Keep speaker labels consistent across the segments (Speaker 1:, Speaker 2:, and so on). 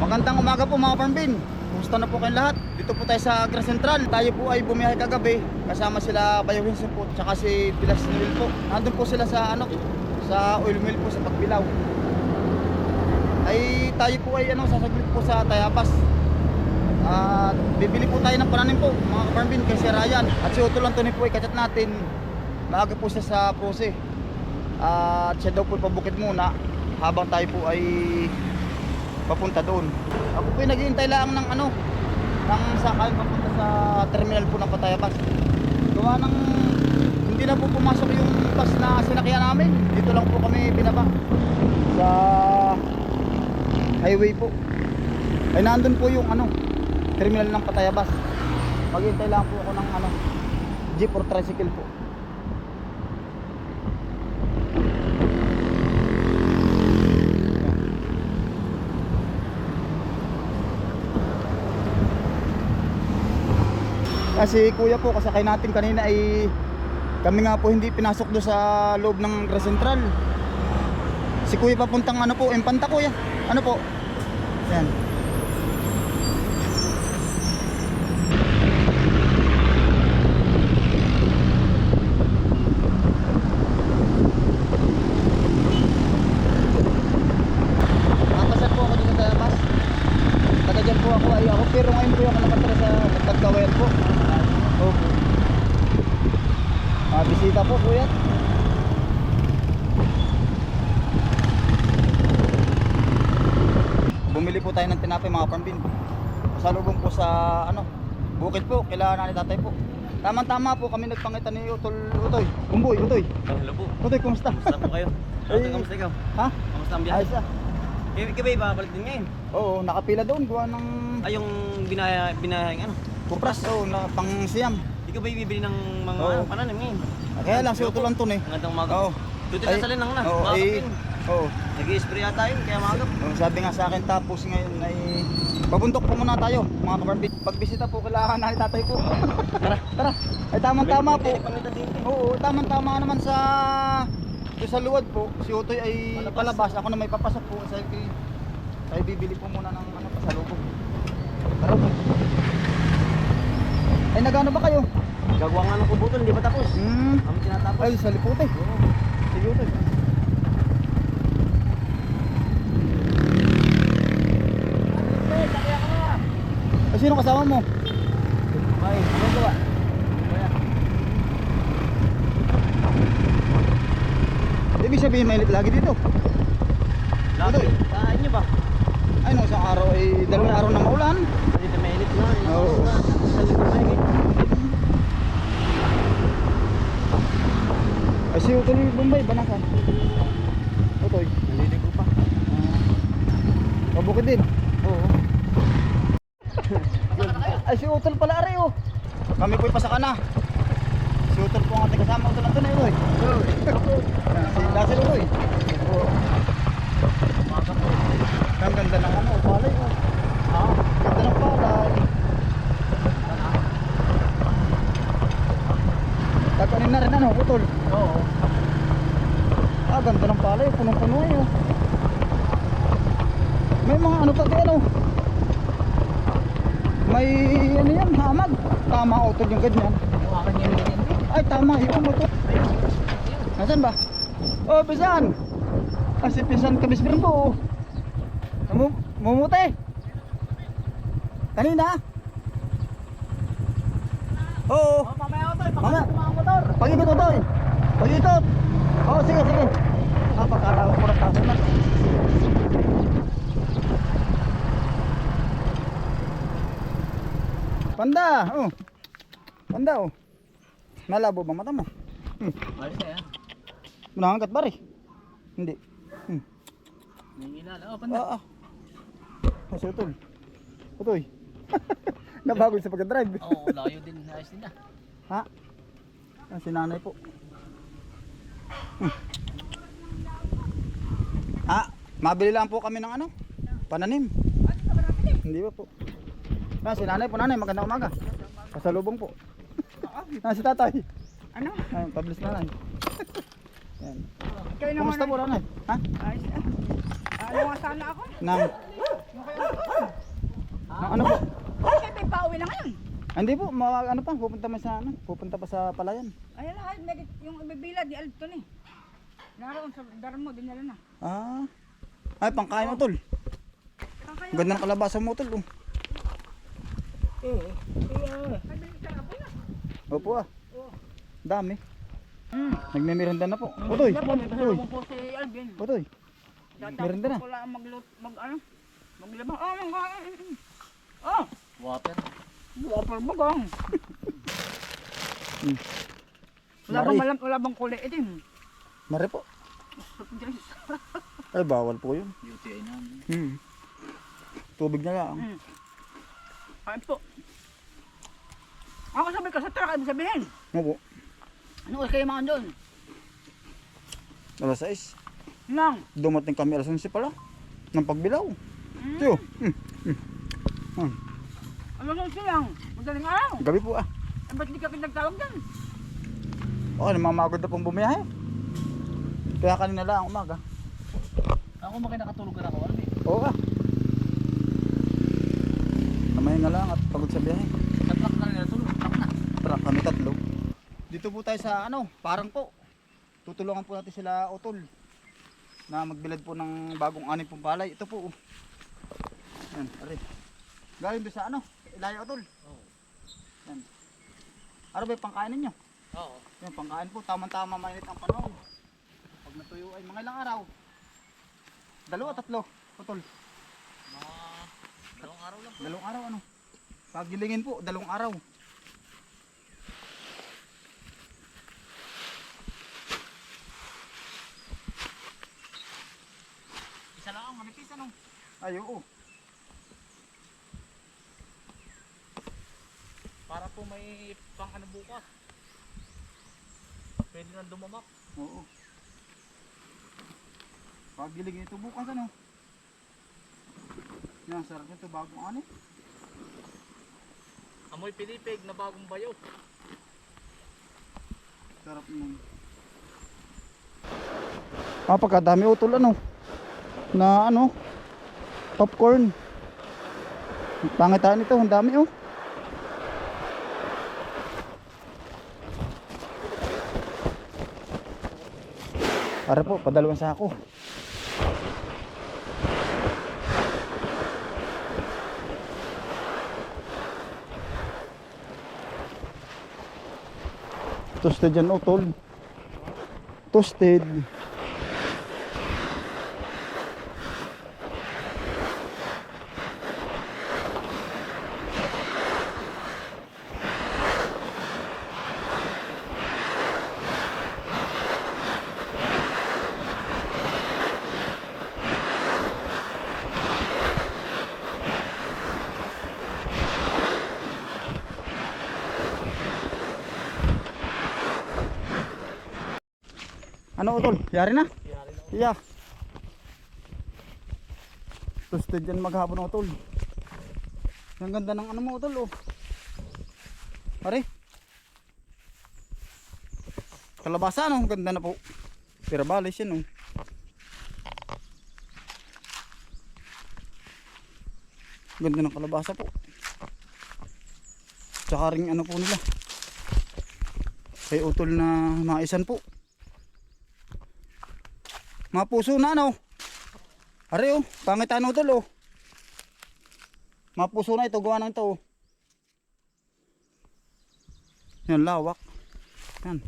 Speaker 1: Magandang umaga po mga farmbin. Kumusta na po kayong lahat? Dito po tayo sa Agri Central. Tayo po ay bumiyahe kagabi. Kasama sila Bayo Hinson po, tsaka si Pilas Noel po. Nandun po sila sa ano, sa oil mill po sa Pagbilaw. Ay tayo po ay ano, sasaglit po sa Tayabas. At bibili po tayo ng pananim po, mga farmbin kay si Ryan. At si Utol Anthony po ay kachat natin. Maaga po siya sa Pose. At siya daw po pabukid muna habang tayo po ay papunta doon. Ako po naghihintay lang ng ano, ng sakay papunta sa terminal po ng Patayabas. Gawa ng hindi na po pumasok yung bus na sinakyan namin. Dito lang po kami binaba sa highway po. Ay nandun po yung ano, terminal ng Patayabas. Maghintay lang po ako ng ano, jeep or tricycle po. Kasi kuya po, kasakay natin kanina ay kami nga po hindi pinasok do sa loob ng Central. Si kuya papuntang ano po, Empanta kuya. Ano po? Yan. Papasal po ako dito sa bus. Taga dyan po ako ay ako pero ngayon po ako nakatira sa Tagkawayan po. Opo. Ah, bisita po kuya. Bumili tinapay mga pambin. Pasalubong po sa ano, bukid po, kailangan ni tatay po. Tama-tama po kami nagpangita ni Utol Utoy. Umboy, Utoy.
Speaker 2: Hello po.
Speaker 1: Utoy, kumusta?
Speaker 2: Kumusta po kayo?
Speaker 1: Eh,
Speaker 2: Ano kamusta ikaw?
Speaker 1: Ha?
Speaker 2: Kamusta ang biyahe?
Speaker 1: Ayos ah.
Speaker 2: Ikaw ikaw ba ibabalik din ngayon?
Speaker 1: Oo, nakapila doon gawa ng
Speaker 2: Ay yung binaya binaya ano?
Speaker 1: kupras oh, na pang siyam.
Speaker 2: Ikaw ba ibibili ng mga
Speaker 1: Oo.
Speaker 2: ano, pananim ngayon?
Speaker 1: Kaya lang si Utol Anton eh.
Speaker 2: Ang gandang umaga.
Speaker 1: Oo.
Speaker 2: Tuti
Speaker 1: Ay,
Speaker 2: na sa linang na.
Speaker 1: Oo, eh. Oo.
Speaker 2: Nag-i-spray yata yun kaya umaga.
Speaker 1: Oh, sabi nga sa akin tapos ngayon ay pabuntok po muna tayo mga kabarbit. Pagbisita po kailangan na tatay po. tara, tara. Ay tamang-tama po. Oo, tamang-tama naman sa doon sa luwad po. Si Utoy ay
Speaker 2: Palabas.
Speaker 1: palabas. Ako na may papasok po sa kay ay bibili po muna ng ano pasalubong. Tara po. Ay nagano ba kayo?
Speaker 2: Gagawa nga ng kubuton, hindi pa tapos.
Speaker 1: Hmm.
Speaker 2: Kami tinatapos.
Speaker 1: Ay, sa lipote. Sige, Utoy. Ay, sino kasama mo?
Speaker 2: Bye. Ano gawa?
Speaker 1: Ibig sabihin mainit lagi dito.
Speaker 2: Lagi.
Speaker 1: Utoy.
Speaker 2: Saan nyo ba?
Speaker 1: Ay, no, isang araw ay dalawang araw na maulan.
Speaker 2: Dito may init na.
Speaker 1: Oo.
Speaker 2: Likod na yun.
Speaker 1: Ay, si Utoy Bombay, banakan. Utoy.
Speaker 2: Naliligo pa.
Speaker 1: Mabukid din.
Speaker 2: Oo.
Speaker 1: Ay, si Utol pala ari oh. Kami po'y pasaka na. Si Utol po ang ating kasama. Utol lang ito na yun. Si Dasil Utoy. Oo. Ang ganda ng ano, palay oh. Ah, ganda ng palay. Tatanim na rin ano, Utol.
Speaker 2: Oo.
Speaker 1: Ah, ganda ng palay. Punong-puno eh oh. May mga ano pa ano. May ano yan, hamag. Utol yung ganyan. Ay, tama yung utol. Nasaan ba? Oh, pisan. Ah, si pisan kabisbirin ko. oh. Namu mumute. Kanina. Oo.
Speaker 2: Mamaya ko to,
Speaker 1: Mamaya.
Speaker 2: motor.
Speaker 1: Pag-ikot utol. Pag-ikot. Oo, sige, sige. Ah, pagkatawa ko ng taso na. Panda, oh. Panda, oh. Nalabo ba mata mo? Hmm.
Speaker 2: Ayos na yan.
Speaker 1: Ba rin? Hindi. Hmm.
Speaker 2: May ngilala. Oh,
Speaker 1: Ah, ah. Kasi utol. Utoy. Nabago sa pagka-drive.
Speaker 2: Oo, layo din. Ayos din na.
Speaker 1: Ha? Ah, si nanay po. Hmm. Ah, mabili lang po kami ng ano? Pananim. Hindi ba po? Ah, si nanay po nanay, magandang umaga. Pasalubong po. Ah, si tatay.
Speaker 3: Ano?
Speaker 1: Ah, pablis nanay. Yan.
Speaker 3: kayo naman.
Speaker 1: Kumusta po nanay? Ha?
Speaker 3: Ayos ah. Ano nga sana ako?
Speaker 1: Nang, nang ano po?
Speaker 3: Kasi may pauwi na ngayon.
Speaker 1: Ah, Hindi po, mga ano pa, pupunta man sa ano, pupunta pa sa palayan.
Speaker 3: Ayun lahat, yung ibibila di Alton eh. Naroon sa Darmo, dinala na.
Speaker 1: Ah. Ay, pangkain mo tol.
Speaker 3: Kayo?
Speaker 1: Ganda ng kalabasa mo tol. Oh.
Speaker 3: Ay, ka na po na.
Speaker 1: Opo ah. Dami.
Speaker 3: Hmm.
Speaker 1: Nagmemerenda na po. Utoy.
Speaker 3: Wala
Speaker 1: Utoy. Utoy. Meron din na.
Speaker 3: Lang maglut, mag ano, maglabang. Oh, mag Oh,
Speaker 2: Water.
Speaker 3: water bagong.
Speaker 1: Hmm.
Speaker 3: Wala bang malam, wala bang kulay itim?
Speaker 1: Mare po. Ay, bawal po yun.
Speaker 2: UTI na.
Speaker 1: Hmm. Tubig na lang.
Speaker 3: Hmm. Kain po. Ako sabi ka sa truck, ibig sabihin.
Speaker 1: Opo.
Speaker 3: Ano oras kayo mga doon?
Speaker 1: Alas 6.
Speaker 3: Nang.
Speaker 1: Dumating kami alas 11 pala. Ng pagbilaw.
Speaker 3: Hmm.
Speaker 1: Tiyo. Hmm. Hmm.
Speaker 3: Ano nung silang? Madaling araw.
Speaker 1: Gabi po ah.
Speaker 3: Eh, ba't di ka nagtawag dyan?
Speaker 1: Oo, namamagod na pong bumiyahe. Kaya kanina lang umaga.
Speaker 2: Ako makay nakatulog ka na ako. Ano eh?
Speaker 1: Oo ah. Kamay nga lang at pagod sa biyahe.
Speaker 2: Sa truck na nila tulog. Truck na.
Speaker 1: Truck kami tatlo. Dito po tayo sa ano, parang po. Tutulungan po natin sila utol na magbilad po ng bagong anim pong palay. Ito po. oh. Yan, are. Galing doon sa ano, Ilaya utol.
Speaker 2: Oo.
Speaker 1: Yan. Ano ba yung pangkain ninyo?
Speaker 2: Oo.
Speaker 1: Yan, pangkain po. Tamang-tama mainit ang panahon. Pag natuyo ay mga ilang araw. Dalawa, tatlo. Utol.
Speaker 2: Mga dalawang araw lang.
Speaker 1: Dalawang araw ano. Pagilingin po, dalawang araw.
Speaker 2: Isa lang ang manipis ano.
Speaker 1: Ay, oo.
Speaker 2: Para po may pang ano bukas. Pwede na dumamak.
Speaker 1: Oo. Pagilingin ito bukas ano. Yan, sarap nito bagong ano.
Speaker 2: Amoy pilipig na bagong bayo.
Speaker 1: Sarap nun. Ah, pagkadami utol ano. Na ano. Popcorn. Pangitaan ito, ang dami oh. Para po, padalawang sako. Toasted yan utol. Toasted. Ano utol? Yari na?
Speaker 2: Yari na.
Speaker 1: Yeah. Toasted yan maghapon utol. Ang ganda ng ano mo utol oh. Pare. Kalabasa no, ganda na po. Pero balis yan oh. Ganda ng kalabasa po. Tsaka rin ano po nila. Kay utol na maisan po. Mga puso na ano. Are oh, pangit ano tol oh. Mga puso na ito, gawa ng ito oh. Yan, lawak. Yan.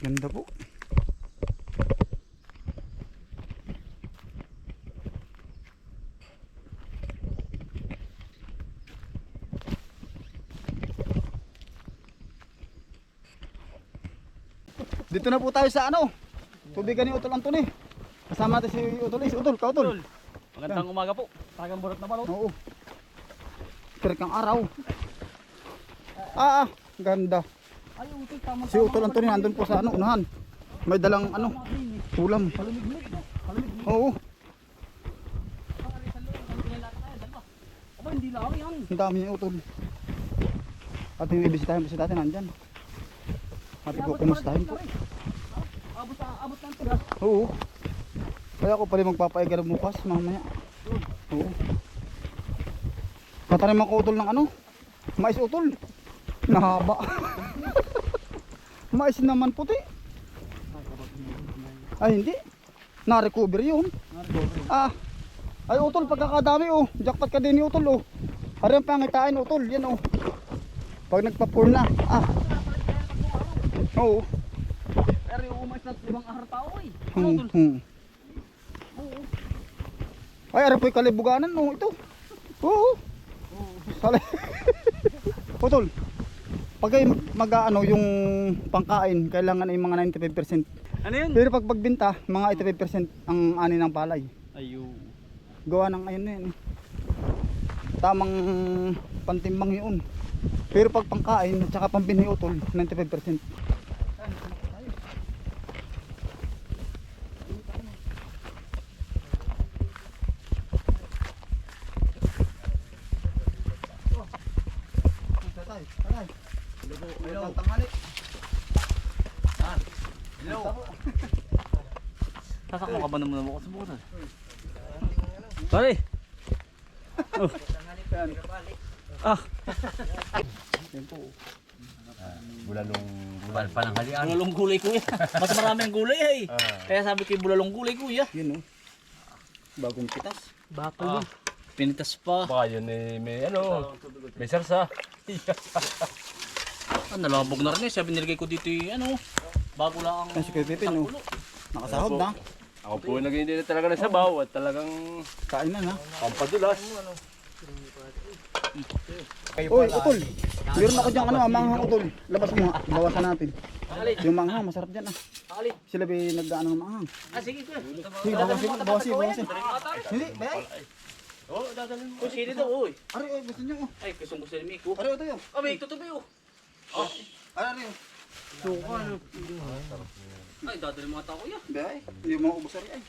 Speaker 1: Ganda po. Dito na po tayo sa ano? Tubigan ni Utol Antony. Kasama natin si Utol Is. Utol, ka Utol.
Speaker 2: Magandang umaga po. Tagang burot na balot.
Speaker 1: Oo. Kirik ang araw. Ah, ah, ganda.
Speaker 3: Ay, utoy, tama
Speaker 1: Si Utol Antony nandun po sa ano, unahan. May dalang ano, ulam. Oo,
Speaker 3: Aba, hindi lang yan.
Speaker 1: ang dami yung utol. At yung ibisitahin po si tatay nandyan. At po, kumustahin po.
Speaker 3: Abot ng tigas.
Speaker 1: Oo. Kaya ako pala magpapaigal bukas mamaya. Oo. Tatanim ako utol ng ano? Mais utol. Nahaba. Mais naman puti. Ay hindi. Na-recover yun. Ah. Ay utol pagkakadami oh. Jackpot ka din ni utol oh. Hari ang pangitain utol. Yan oh. Pag nagpa-pour na. Ah. Oo.
Speaker 3: Pero limang ahar tao eh.
Speaker 1: Hmm, hmm. Ay, ara po'y kalibuganan no, ito. Oo. Sali. Putol. Pag ay mag ano yung pangkain, kailangan ay mga 95%.
Speaker 2: Ano yun?
Speaker 1: Pero pag pagbenta, mga 85% ang ani ng palay.
Speaker 2: Ayo.
Speaker 1: Gawa ng ayun na yun. eh. Tamang pantimbang yun. Pero pag pangkain, at saka pambinhi utol, 95%. Hello. Tanghali.
Speaker 2: Hello. Sasakmo ka ba naman ako sa bukas? Pare. Oh. Ah,
Speaker 1: Yan po.
Speaker 4: Bulalong
Speaker 2: Bal pananghalian. Bulalong gulay kuya. Mas maraming gulay eh. Kaya sabi ko bulalong gulay kuya.
Speaker 1: Yun oh. Bagong pitas.
Speaker 2: Bakal. Ah, pinitas pa.
Speaker 4: Baka yun eh, may ano, may sarsa.
Speaker 2: Ah, nalabog na rin eh. Sabi nilagay ko dito yung ano. Bago lang ang
Speaker 1: Yan si Kuya Pipin oh. Nakasahod na.
Speaker 4: Ako po yung naging na talaga ng sabaw at talagang
Speaker 1: Kain na na.
Speaker 4: pampadulas.
Speaker 1: Uy, utol. Meron ako dyan ano, ah, manghang utol. Labas mo, ah, bawasan natin. Yung manghang, masarap dyan ah. Sila ba nagdaan ng manghang?
Speaker 2: Ah, sige kuya.
Speaker 1: Sige, bawasin, bawasin, bawasin. Hindi, bayay.
Speaker 2: Oh, dadalhin mo. Oh, sili daw, oy.
Speaker 1: Ari, ay, gusto niyo oh.
Speaker 2: Ay, kusong gusto ni Miko.
Speaker 1: Ari, ito yun.
Speaker 2: Oh, may tutubi oh.
Speaker 1: Oh.
Speaker 2: Suka ano. Ay, dadalhin mga tao kuya.
Speaker 1: Bayay. Yung mga ubos ay.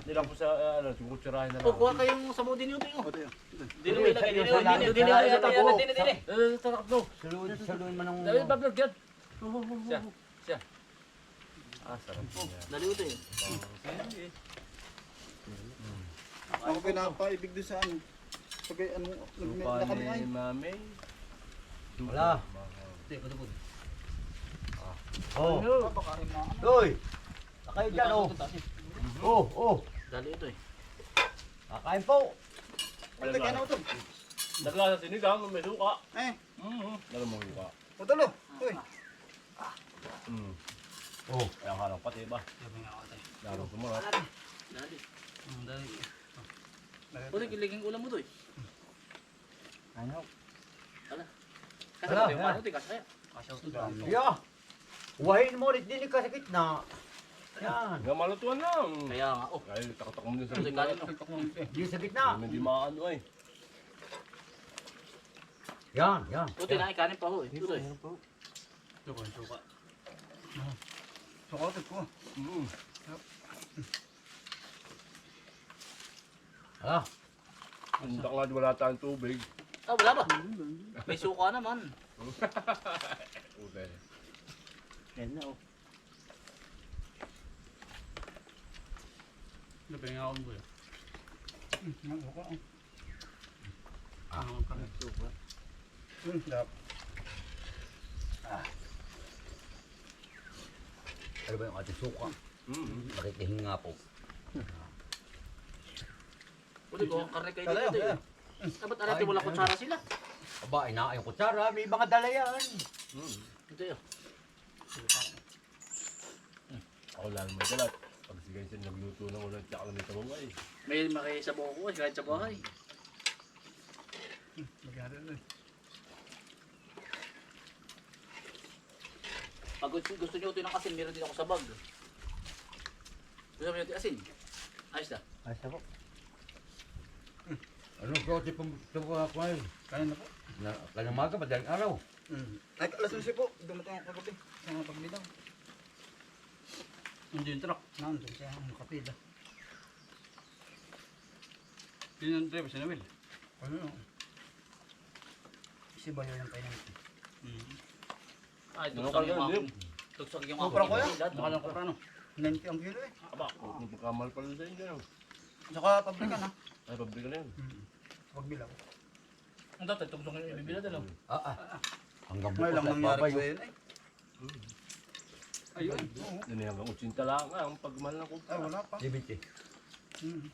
Speaker 4: Hindi lang po sa uh, ano, sumutsurahin na lang.
Speaker 2: kuha kayong sabon din yun. Oh.
Speaker 1: Ito yun.
Speaker 2: Dino may lagay dino. Dino, dino, dino, dino, dino, dino.
Speaker 4: Eh, tatak no.
Speaker 2: Dali, bablog yan.
Speaker 4: Siya. Siya. Ah, sarap niya.
Speaker 2: Dali ito eh.
Speaker 1: Ako pinapaibig doon sa ano. Pag ano, nagmenta
Speaker 4: Lupa
Speaker 1: kami ay.
Speaker 4: ni Mami.
Speaker 5: Wala. Oh.
Speaker 1: Papakain na.
Speaker 5: Hoy. Kayo dyan oh. Oh, oh.
Speaker 2: Dali ito eh.
Speaker 5: Kakain po.
Speaker 1: Ito, kaya na utol.
Speaker 4: Nagla sa sinigang, may suka.
Speaker 1: Eh,
Speaker 4: Mm-hmm. Alam mo suka.
Speaker 1: utol oh. Uy.
Speaker 4: Mm.
Speaker 5: Oh.
Speaker 4: Nga lang pati ba? Lalo sumunod.
Speaker 2: Dali. Mm, Dali. Kiliging ulam mo to eh.
Speaker 5: Ano?
Speaker 2: Ala.
Speaker 5: Ala,
Speaker 2: Kasama yung
Speaker 5: yan.
Speaker 2: ano, tigas kaya.
Speaker 5: Yeah. Wahin mo ulit din ka sa gitna. Yan.
Speaker 4: Hanggang malutuan lang.
Speaker 2: Kaya nga, oh.
Speaker 4: Ay, takatak mo din sa gitna.
Speaker 2: kanin oh.
Speaker 5: Di sa gitna.
Speaker 4: Hindi maano ay.
Speaker 5: Yan, yan.
Speaker 2: Ito, naikanin pa ho eh. Ito eh.
Speaker 1: Sukotot ko.
Speaker 4: Mm.
Speaker 5: Ah.
Speaker 4: Hindi nga wala tayong tubig.
Speaker 2: Ah, wala ba? May suka naman.
Speaker 4: Ube.
Speaker 2: Yan na oh. Napahinga ako mo
Speaker 1: Hmm, dap.
Speaker 5: Ano ba yung ating suka?
Speaker 4: Mm.
Speaker 5: Makikihin nga po.
Speaker 2: Uli ko, karne kayo dito eh. Dapat alati wala kutsara sila.
Speaker 5: Aba, ina yung kutsara. May mga dala yan.
Speaker 4: Mm.
Speaker 2: Ito yun.
Speaker 4: Ako lalo may dalat. Pag si Gansin nagluto ng ulan tsaka may tabaway.
Speaker 2: May makisabaw ko eh, kahit sa bahay. Pag gusto, gusto nyo ito ng asin, meron din ako sa bag. Gusto mo yung asin? Ayos na.
Speaker 5: Ay, sa po. Ano ko si pagtuwa ko ay?
Speaker 1: Kain na po.
Speaker 5: Na, kanang maga, madaling araw.
Speaker 1: Hmm. Ay, alas 11 po. Dumating ako kagabi. Sa mga pagbilang. Hindi yung truck. Nandun siya ang kapila. Yun ang driver, si Nawil. Ano? Si Bayo yung kainan. Mm.
Speaker 2: Ay,
Speaker 4: Ano
Speaker 2: tugsag
Speaker 4: ka
Speaker 2: yung aking. Tugsag yung
Speaker 6: Kupra
Speaker 2: aking.
Speaker 6: ko yan.
Speaker 2: edad.
Speaker 1: Baka lang ko ano. 90 ang kilo eh.
Speaker 2: Aba,
Speaker 4: Kung pagkamal pala sa inyo. no?
Speaker 6: Saka pabrikan ha.
Speaker 4: Ay, pabrika na.
Speaker 1: Mm. Huwag bilang.
Speaker 2: ang dati, tugsag yung ibibila din. oh.
Speaker 5: Ah, ah. Hanggang
Speaker 6: Ngayon lang
Speaker 5: bukas
Speaker 6: nangyari
Speaker 5: babayo.
Speaker 6: ko yun eh.
Speaker 1: Ayun.
Speaker 4: Yan eh, hanggang 80 lang ah, ang pagmal ng kumpara.
Speaker 6: Ay, wala pa.
Speaker 5: 70.
Speaker 1: Mm.